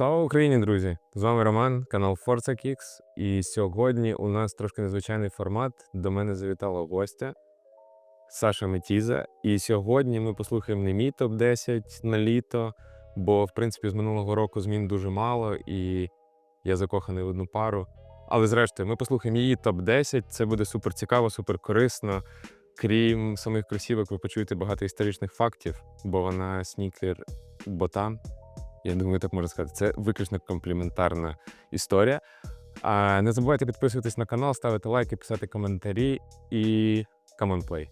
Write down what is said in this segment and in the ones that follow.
Слава Україні, друзі! З вами Роман, канал Forza Kicks. І сьогодні у нас трошки незвичайний формат. До мене завітала гостя Саша Метіза. І сьогодні ми послухаємо не мій топ-10 на літо, бо, в принципі, з минулого року змін дуже мало, і я закоханий в одну пару. Але зрештою, ми послухаємо її топ-10. Це буде супер цікаво, супер корисно. Крім самих кросівок, ви почуєте багато історичних фактів, бо вона снікер ботан. Я думаю, так можна сказати. Це виключно компліментарна історія. А не забувайте підписуватись на канал, ставити лайки, писати коментарі і come on play.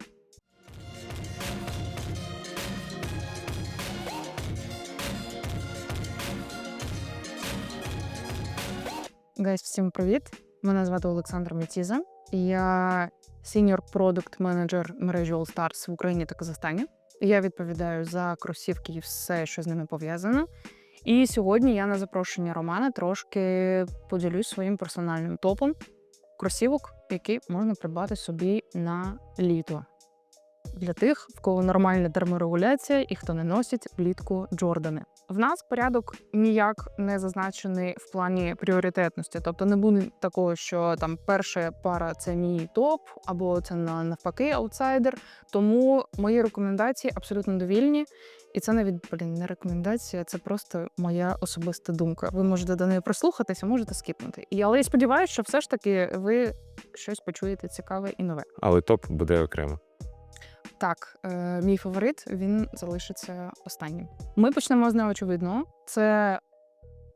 Гайс, всім привіт! Мене звати Олександр Метіза. Я senior product менеджер мережі All Stars в Україні та Казахстані. Я відповідаю за кросівки і все, що з ними пов'язано. І сьогодні я на запрошення Романа трошки поділюсь своїм персональним топом кросівок, які можна придбати собі на літо. Для тих, в кого нормальна терморегуляція і хто не носить влітку Джордани. В нас порядок ніяк не зазначений в плані пріоритетності. Тобто не буде такого, що там перша пара це мій топ, або це на- навпаки аутсайдер. Тому мої рекомендації абсолютно довільні. І це навіть блін, не рекомендація, це просто моя особиста думка. Ви можете до неї прислухатися, можете скіпнути. І але я сподіваюся, що все ж таки ви щось почуєте цікаве і нове. Але топ буде окремо. Так, е, мій фаворит він залишиться останнім. Ми почнемо з неочевидного. Це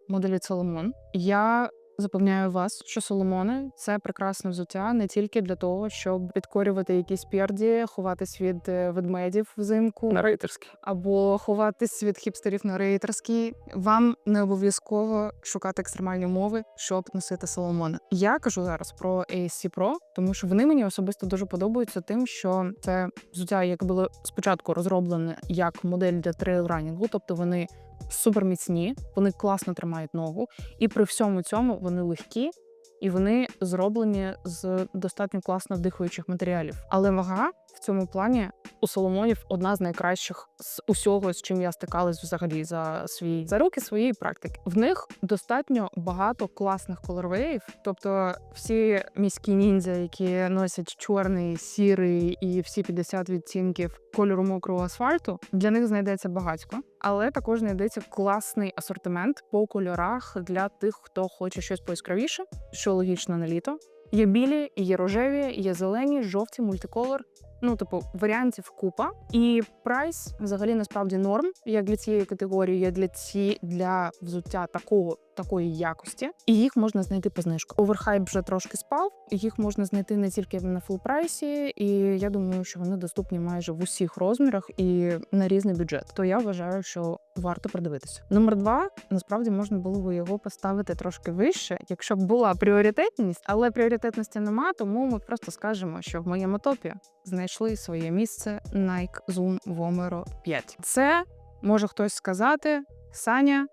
моделі Соломон. Я запевняю вас, що Соломони це прекрасне взуття не тільки для того, щоб підкорювати якісь пірді, ховатись від е, ведмедів взимку На рейтерський. або ховатись від хіпстерів на рейтерській. Вам не обов'язково шукати екстремальні умови, щоб носити Соломони. Я кажу зараз про ASC Pro, тому що вони мені особисто дуже подобаються тим, що це взуття, яке було спочатку розроблене як модель для трейл-ранінгу, тобто вони суперміцні, вони класно тримають ногу, і при всьому цьому вони легкі. І вони зроблені з достатньо класно дихаючих матеріалів. Але вага в цьому плані у Соломонів одна з найкращих з усього, з чим я стикалась взагалі за свій за роки своєї практики. В них достатньо багато класних колорвеїв, тобто всі міські ніндзя, які носять чорний, сірий і всі 50 відтінків кольору мокрого асфальту, для них знайдеться багатько, але також знайдеться класний асортимент по кольорах для тих, хто хоче щось пояскравіше, що логічно на літо. Є білі, є рожеві, є зелені, жовті, мультиколор. Ну, типу, варіантів купа. І прайс взагалі насправді норм, як для цієї категорії, як для ці для взуття такого такої якості. І їх можна знайти по знижку. Оверхайп вже трошки спав. Їх можна знайти не тільки на фул прайсі, і я думаю, що вони доступні майже в усіх розмірах і на різний бюджет. То я вважаю, що варто придивитися. Номер два насправді можна було би його поставити трошки вище, якщо б була пріоритетність, але пріоритетності нема, тому ми просто скажемо, що в моєму топі знайшли своє місце Nike Zoom Vomero 5. Це може хтось сказати, Саня.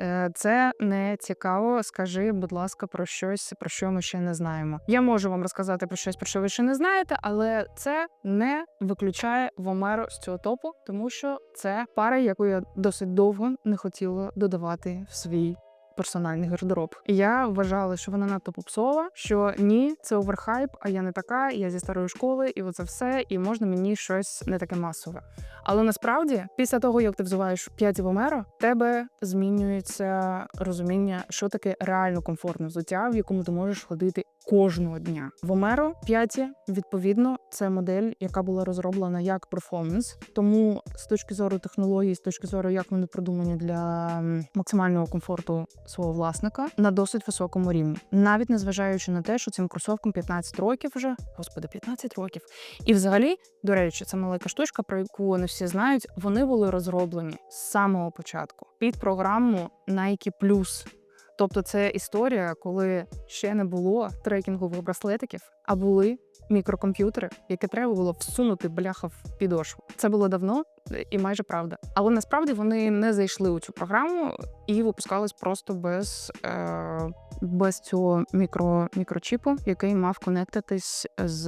Е, Це не цікаво. Скажи, будь ласка, про щось, про що ми ще не знаємо. Я можу вам розказати про щось, про що ви ще не знаєте, але це не виключає Вомеро з цього топу, тому що це пара, яку я досить довго не хотіла додавати в свій персональний гардероб. І я вважала, що вона надто попсова, що ні, це оверхайп, а я не така, я зі старої школи, і оце все, і можна мені щось не таке масове. Але насправді, після того, як ти взуваєш 5 вомера, тебе змінюється розуміння, що таке реально комфортне взуття, в якому ти можеш ходити кожного дня. Вомеро 5, відповідно, це модель, яка була розроблена як перформанс. Тому з точки зору технології, з точки зору, як вони продумані для максимального комфорту свого власника, на досить високому рівні, навіть незважаючи на те, що цим кросовкам 15 років вже, господи, 15 років. І взагалі, до речі, це маленька штучка, про яку не всі знають. Вони були розроблені з самого початку під програму Nike Plus. Тобто це історія, коли ще не було трекінгових браслетиків, а були мікрокомп'ютери, які треба було всунути бляха в підошву. Це було давно і майже правда. Але насправді вони не зайшли у цю програму і випускались просто без, е, без цього мікро, мікрочіпу, який мав конектитись з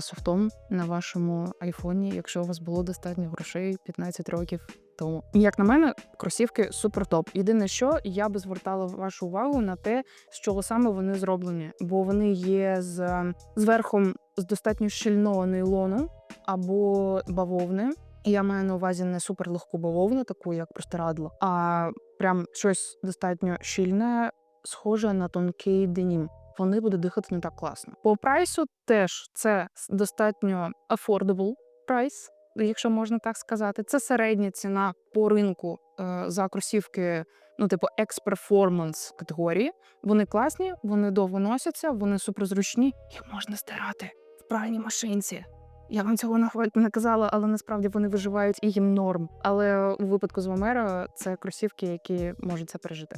софтом на вашому айфоні, якщо у вас було достатньо грошей 15 років тому. Як на мене, кросівки супер топ. Єдине, що я би звертала вашу увагу на те, з чого саме вони зроблені, бо вони є з зверхом з достатньо щільного нейлону або бавовни. Я маю на увазі не суперлегку бавовну, таку як простирадло, а прям щось достатньо щільне, схоже на тонкий денім. Вони будуть дихати не так класно. По прайсу теж це достатньо affordable прайс, якщо можна так сказати. Це середня ціна по ринку е, за кросівки, ну типу екс-перформанс категорії. Вони класні, вони довго носяться, вони суперзручні. Їх можна стирати в пральній машинці. Я вам цього нахваль- не казала, але насправді вони виживають і їм норм. Але у випадку з Вомеро це кросівки, які можуть це пережити.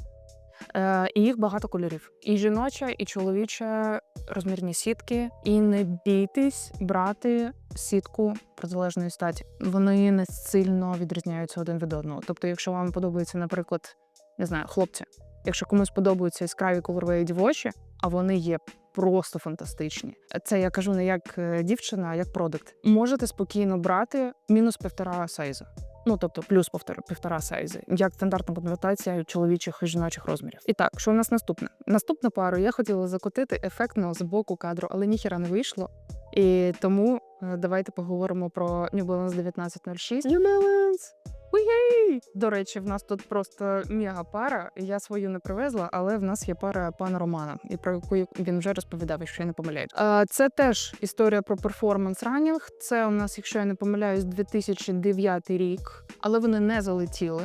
Е, і їх багато кольорів: і жіноча, і чоловіча розмірні сітки. І не бійтесь брати сітку протилежної статі. Вони не сильно відрізняються один від одного. Тобто, якщо вам подобається, наприклад, не знаю, хлопці, якщо комусь подобаються яскраві кольорові дівочі, а вони є просто фантастичні. Це я кажу не як е, дівчина, а як продукт. Можете спокійно брати мінус півтора сайзу. Ну, тобто плюс півтора, півтора сайзи, як стандартна конвертація чоловічих і жіночих розмірів. І так, що в нас наступне? Наступну пару я хотіла закотити ефектно з боку кадру, але ніхіра не вийшло. І тому е, давайте поговоримо про New Balance 1906. New Balance! Уєй! До речі, в нас тут просто мега пара. Я свою не привезла, але в нас є пара пана Романа, і про яку він вже розповідав, якщо я не помиляюсь. Це теж історія про перформанс ранінг. Це у нас, якщо я не помиляюсь, 2009 рік, але вони не залетіли.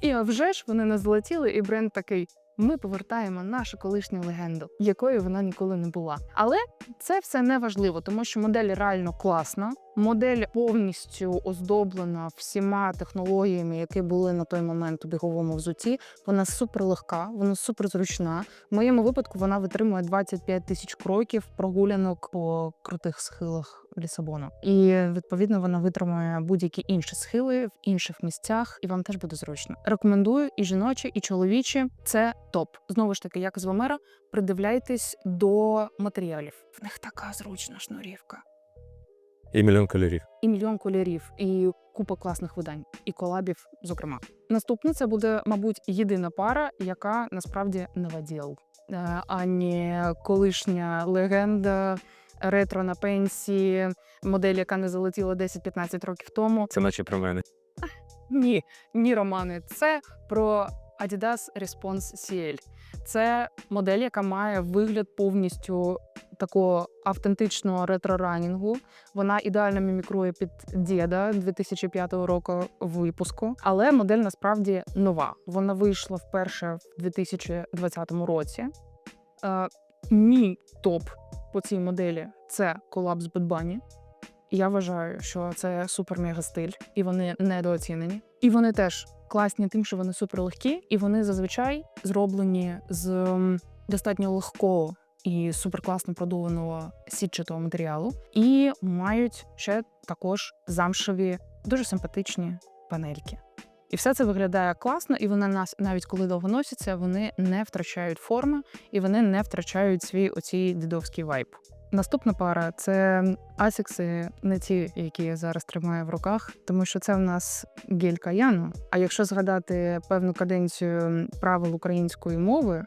І а вже ж вони не залетіли, і бренд такий. Ми повертаємо нашу колишню легенду, якою вона ніколи не була. Але це все не важливо, тому що модель реально класна. Модель повністю оздоблена всіма технологіями, які були на той момент у біговому взуті. Вона супер легка, вона супер зручна. В моєму випадку вона витримує 25 тисяч кроків прогулянок по крутих схилах Лісабону. І відповідно вона витримує будь-які інші схили в інших місцях, і вам теж буде зручно. Рекомендую і жіночі, і чоловічі. Це топ. Знову ж таки, як з Вомера, придивляйтесь до матеріалів. В них така зручна шнурівка І мільйон кольорів. і мільйон кольорів, і купа класних видань, і колабів, зокрема. Наступна це буде, мабуть, єдина пара, яка насправді новоділ, Е, а не колишня легенда. Ретро на пенсії, модель, яка не залетіла 10-15 років тому. Це наче про мене. Ні, ні, Романи, це про Adidas Response CL. Це модель, яка має вигляд повністю такого автентичного ретро-ранінгу. Вона ідеально мімікрує під діда 2005 року випуску, але модель насправді нова. Вона вийшла вперше в 2020 році. Е, мій топ по цій моделі це Bad Bunny. Я вважаю, що це супер мега стиль, і вони недооцінені. І вони теж класні тим, що вони супер легкі, і вони зазвичай зроблені з достатньо легкого і супер класно продуваного сітчатого матеріалу, і мають ще також замшеві, дуже симпатичні панельки. І все це виглядає класно, і вони нас навіть коли довго носяться, вони не втрачають форми і вони не втрачають свій оцій дідовський вайб. Наступна пара це асікси, не ті, які я зараз тримаю в руках, тому що це в нас гель каяну. А якщо згадати певну каденцію правил української мови,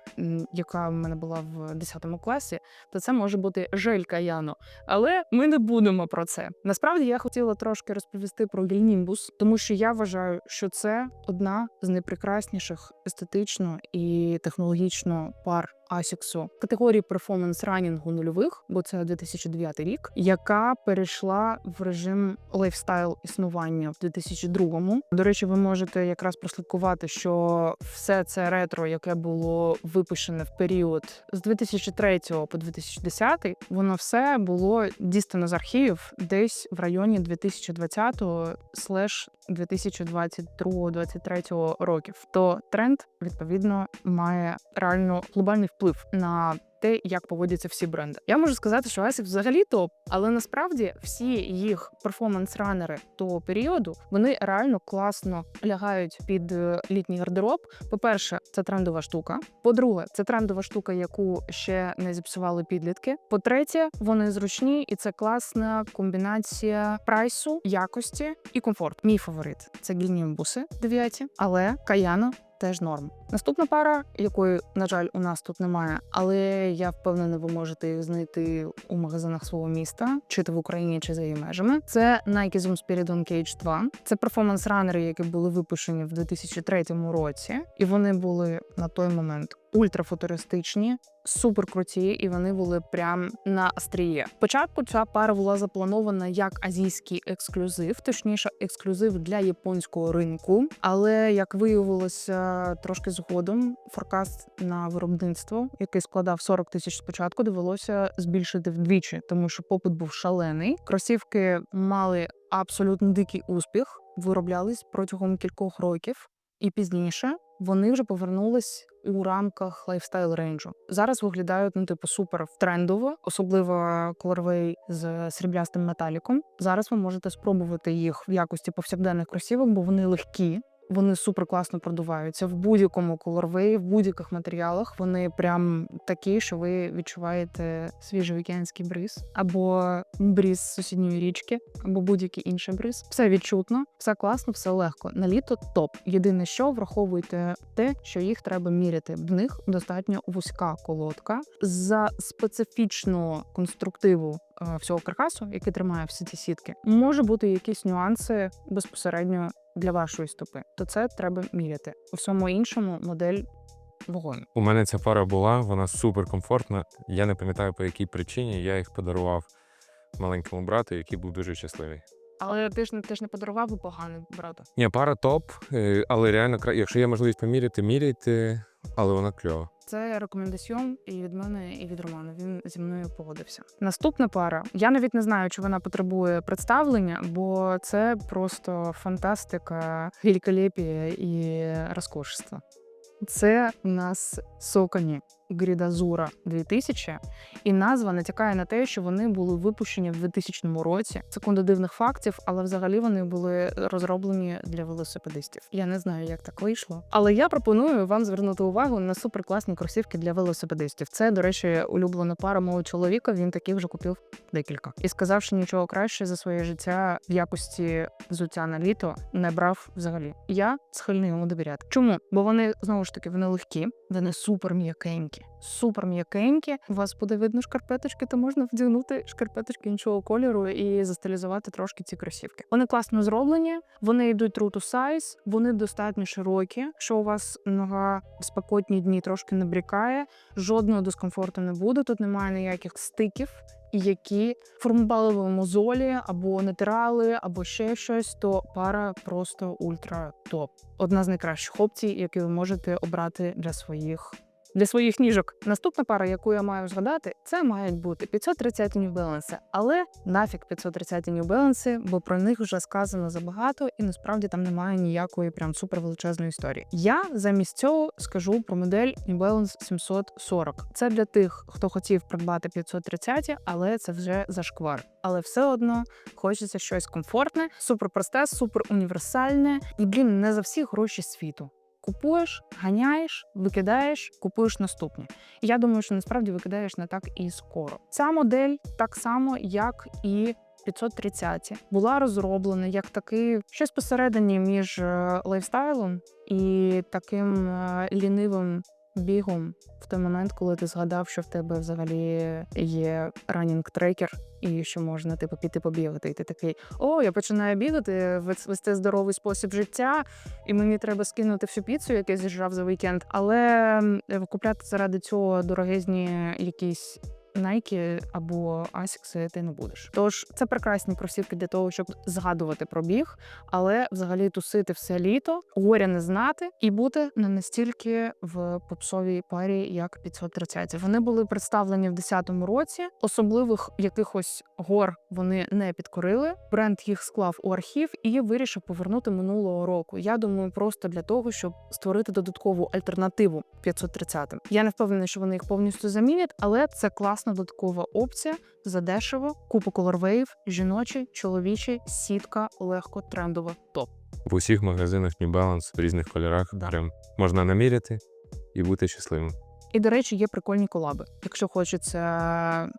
яка в мене була в 10 класі, то це може бути жель каяну. Але ми не будемо про це. Насправді я хотіла трошки розповісти про гельнімбус, тому що я вважаю, що це одна з найпрекрасніших естетично і технологічно пар Асіксу категорії перформанс ранінгу нульових, бо це 2009 рік, яка перейшла в режим лайфстайл існування в 2002-му. До речі, ви можете якраз прослідкувати, що все це ретро, яке було випущене в період з 2003 по 2010, воно все було дістано з архівів десь в районі 2020 слеш 2022-2023 років. То тренд відповідно має реально глобальний вплив на те, як поводяться всі бренди. Я можу сказати, що Asics взагалі топ, але насправді всі їх перформанс-ранери того періоду вони реально класно лягають під е, літній гардероб. По-перше, це трендова штука. По-друге, це трендова штука, яку ще не зіпсували підлітки. По-третє, вони зручні, і це класна комбінація прайсу, якості і комфорту. Мій фаворит це гільні буси дев'яті, але каяно. Теж норм. Наступна пара, якої, на жаль, у нас тут немає, але я впевнена, ви можете їх знайти у магазинах свого міста, чи то в Україні, чи за її межами. Це Nike Zoom Spiridon Cage 2. Це перформанс-ранери, які були випущені в 2003 році, і вони були на той момент ультрафутуристичні, супер круті, і вони були прям на остріє. Спочатку ця пара була запланована як азійський ексклюзив, точніше, ексклюзив для японського ринку. Але як виявилося трошки згодом, форкаст на виробництво, який складав 40 тисяч спочатку, довелося збільшити вдвічі, тому що попит був шалений. Кросівки мали абсолютно дикий успіх, вироблялись протягом кількох років, і пізніше вони вже повернулись у рамках лайфстайл рейнджу. Зараз виглядають ну, типу, супер трендово, особливо колорвей з сріблястим металіком. Зараз ви можете спробувати їх в якості повсякденних кросівок, бо вони легкі. Вони супер класно продуваються в будь-якому колорвеї, в будь-яких матеріалах. Вони прям такі, що ви відчуваєте свіжий вікендський бриз, або бріз сусідньої річки, або будь-який інший бриз. Все відчутно, все класно, все легко. На літо топ. Єдине, що враховуйте те, що їх треба міряти. В них достатньо вузька колодка за специфічного конструктиву е, всього каркасу, який тримає всі ці сітки, може бути якісь нюанси безпосередньо для вашої стопи. То це треба міряти. У всьому іншому модель вогонь. У мене ця пара була, вона супер комфортна. Я не пам'ятаю по якій причині. Я їх подарував маленькому брату, який був дуже щасливий. Але ти ж не ти ж не подарував би поганий брата. Ні, пара топ, е, але реально кра- якщо є можливість поміряти, міряйте, але вона кльова. Це рекомендаціон і від мене, і від Романа. Він зі мною погодився. Наступна пара. Я навіть не знаю, чи вона потребує представлення, бо це просто фантастика, великолепія і розкошество. Це у нас соконі Грідазура 2000, і назва натякає на те, що вони були випущені в 2000 році. Секунда дивних фактів, але взагалі вони були розроблені для велосипедистів. Я не знаю, як так вийшло. Але я пропоную вам звернути увагу на суперкласні кросівки для велосипедистів. Це, до речі, улюблена пара мого чоловіка. Він таких вже купив декілька. І сказав, що нічого краще за своє життя в якості взуття на літо не брав взагалі. Я схильний йому довіряти. Чому? Бо вони знову ж таки вони легкі, вони супер м'якенькі. Супер м'якенькі. У вас буде видно шкарпеточки, то можна вдягнути шкарпеточки іншого кольору і застилізувати трошки ці кросівки. Вони класно зроблені, вони йдуть true to size, вони достатньо широкі. Що у вас нога в спекотні дні трошки набрікає, жодного дискомфорту не буде. Тут немає ніяких стиків. Які формували ви мозолі або натирали, або ще щось, то пара просто ультра топ. Одна з найкращих опцій, які ви можете обрати для своїх для своїх ніжок. Наступна пара, яку я маю згадати, це мають бути 530 New Balance. Але нафіг 530 New Balance, бо про них вже сказано забагато, і насправді там немає ніякої прям супер величезної історії. Я замість цього скажу про модель New Balance 740. Це для тих, хто хотів придбати 530, але це вже зашквар. Але все одно хочеться щось комфортне, супер просте, супер універсальне і блін не за всі гроші світу. Купуєш, ганяєш, викидаєш, купуєш наступні. І я думаю, що насправді викидаєш не так і скоро. Ця модель так само, як і 530 була розроблена як такий щось посередині між е, лайфстайлом і таким е, лінивим бігом в той момент, коли ти згадав, що в тебе взагалі є ранінг трекер, і що можна типу піти побігати. І ти такий: о, я починаю бігати, вес- вести здоровий спосіб життя, і мені треба скинути всю піцу, яку я з'їжджав за вікенд. Але купляти заради цього дорогезні якісь Nike або Asics ти не будеш. Тож це прекрасні кросівки для того, щоб згадувати про біг, але взагалі тусити все літо, горя не знати і бути не настільки в попсовій парі, як 530. Вони були представлені в 10-му році. Особливих якихось гор вони не підкорили. Бренд їх склав у архів і вирішив повернути минулого року. Я думаю, просто для того, щоб створити додаткову альтернативу 530. Я не впевнена, що вони їх повністю замінять, але це класна додаткова опція за дешево. Купа колорвеїв, жіночий, чоловічий, сітка, легко, трендова, топ. В усіх магазинах New Balance в різних кольорах Да. прям можна наміряти і бути щасливим. І, до речі, є прикольні колаби. Якщо хочеться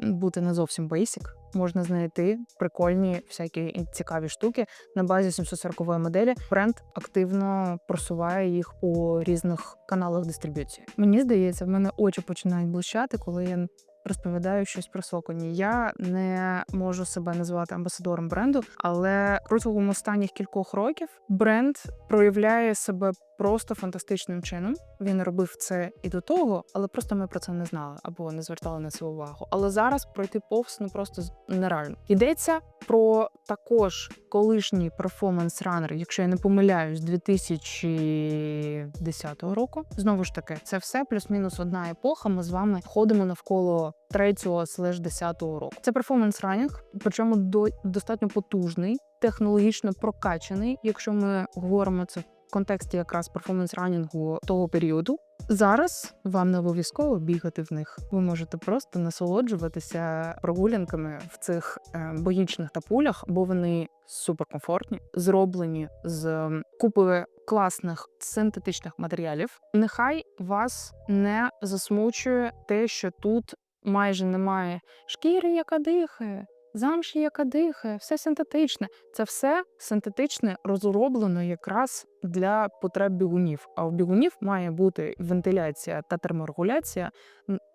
бути не зовсім basic, можна знайти прикольні всякі цікаві штуки на базі 740 моделі. Бренд активно просуває їх у різних каналах дистриб'юції. Мені здається, в мене очі починають блищати, коли я розповідаю щось про Соконі. Я не можу себе назвати амбасадором бренду, але протягом останніх кількох років бренд проявляє себе просто фантастичним чином. Він робив це і до того, але просто ми про це не знали або не звертали на це увагу. Але зараз пройти повз ну просто нереально. Йдеться про також колишній перформанс ранер, якщо я не помиляюсь, 2010 року. Знову ж таки, це все плюс-мінус одна епоха. Ми з вами ходимо навколо третього слеш 10 року. Це перформанс ранінг, причому до достатньо потужний, технологічно прокачаний. Якщо ми говоримо це контексті якраз перформанс ранінгу того періоду. Зараз вам не обов'язково бігати в них. Ви можете просто насолоджуватися прогулянками в цих е, боїчних тапулях, бо вони суперкомфортні, зроблені з м, купою класних синтетичних матеріалів. Нехай вас не засмучує те, що тут майже немає шкіри, яка дихає. Замші, яка дихає, все синтетичне. Це все синтетичне розроблено якраз для потреб бігунів. А у бігунів має бути вентиляція та терморегуляція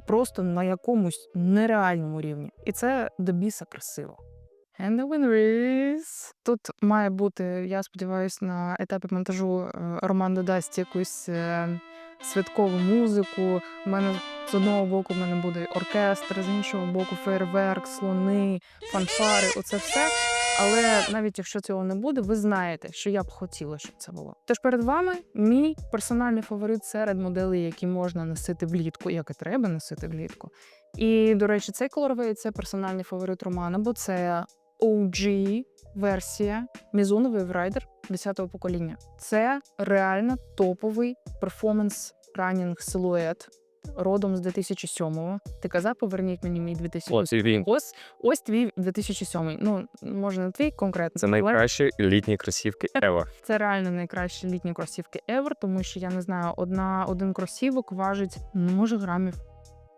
просто на якомусь нереальному рівні. І це до біса красиво. And the winner is... Тут має бути, я сподіваюся, на етапі монтажу е, Роман додасть якусь е, святкову музику. У мене з одного боку в мене буде оркестр, з іншого боку фейерверк, слони, фанфари, оце все. Але навіть якщо цього не буде, ви знаєте, що я б хотіла, щоб це було. Тож перед вами мій персональний фаворит серед моделей, які можна носити влітку, як і треба носити влітку. І, до речі, цей колоровий це персональний фаворит Романа, бо це OG версія Wave Rider 10-го покоління. Це реально топовий перформанс ранінг силует родом з 2007-го. Ти казав, поверніть мені мій 2007 він. Ось ось твій 2007. Ну може не твій конкретно. Це найкращі літні кросівки ever. Це реально найкращі літні кросівки ever, тому що я не знаю, одна один кросівок важить ну, може грамів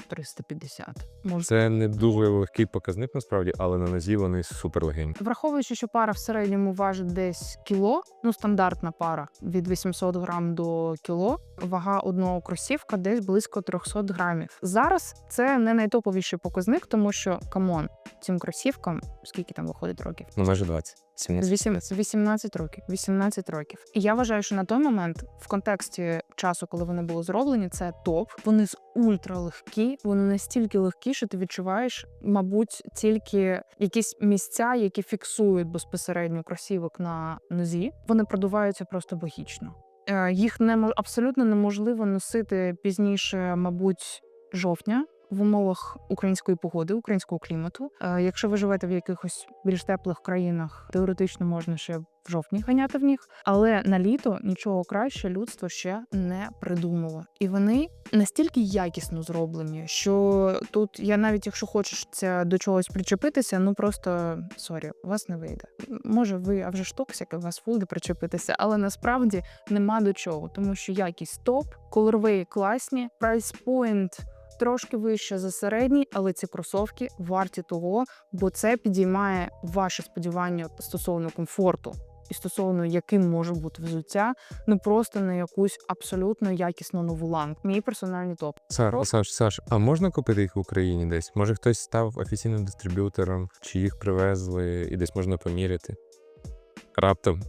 350. Може. Це не дуже легкий показник насправді, але на нозі вони супер легенькі. Враховуючи, що пара в середньому важить десь кіло, ну стандартна пара від 800 грам до кіло, вага одного кросівка десь близько 300 грамів. Зараз це не найтоповіший показник, тому що камон, цим кросівкам скільки там виходить років? Ну, майже 20. З 18, 18 років. 18 років. І я вважаю, що на той момент, в контексті часу, коли вони були зроблені, це топ. Вони з ультралегкі, вони настільки легкі, що ти відчуваєш, мабуть, тільки якісь місця, які фіксують безпосередньо кросівок на нозі. Вони продуваються просто богічно. Е, Їх немо- абсолютно неможливо носити пізніше, мабуть, жовтня. В умовах української погоди, українського клімату. Е, якщо ви живете в якихось більш теплих країнах, теоретично можна ще в жовтні ганяти в них, але на літо нічого краще людство ще не придумало. І вони настільки якісно зроблені, що тут я навіть якщо хочеться до чогось причепитися, ну просто сорі, у вас не вийде. Може, ви а вже ж токсик, у вас вийде причепитися, але насправді нема до чого, тому що якість топ, колорвеї класні, прайс-поінт трошки вище за середній, але ці кросовки варті того, бо це підіймає ваші сподівання стосовно комфорту. І стосовно яким може бути взуття, ну просто на якусь абсолютно якісну нову ланку. Мій персональний топ. Саш, Саш, Саш, а можна купити їх в Україні десь? Може хтось став офіційним дистриб'ютором, чи їх привезли і десь можна поміряти? Раптом.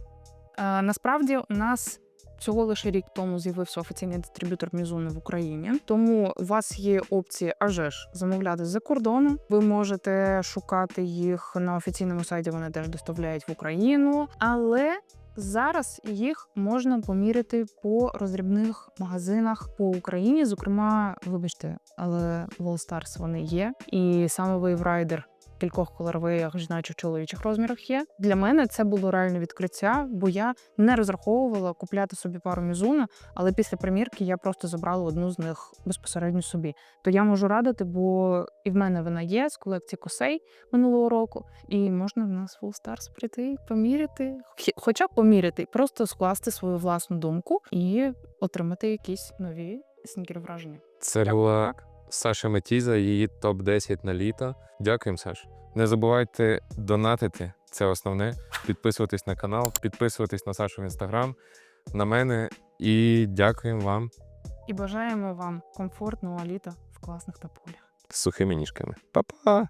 Е, насправді у нас Всього лише рік тому з'явився офіційний дистриб'ютор Мізуни в Україні. Тому у вас є опції аже ж замовляти з-за кордону. Ви можете шукати їх на офіційному сайті. Вони теж доставляють в Україну, але Зараз їх можна поміряти по роздрібних магазинах по Україні. Зокрема, вибачте, але All Stars вони є, і саме Wave Rider в кількох колорвеях жіночих чоловічих розмірах є. Для мене це було реальне відкриття, бо я не розраховувала купляти собі пару мізуна, але після примірки я просто забрала одну з них безпосередньо собі. То я можу радити, бо і в мене вона є з колекції косей минулого року, і можна в нас в All Stars прийти, поміряти, хоча б поміряти, просто скласти свою власну думку і отримати якісь нові снікер враження. Це була Саша Метіза, її топ-10 на літо. Дякуємо, Саш. Не забувайте донатити, це основне. Підписуватись на канал, підписуватись на Сашу в інстаграм, на мене. І дякуємо вам І бажаємо вам комфортного літа в класних тополях. з сухими ніжками. Па-па!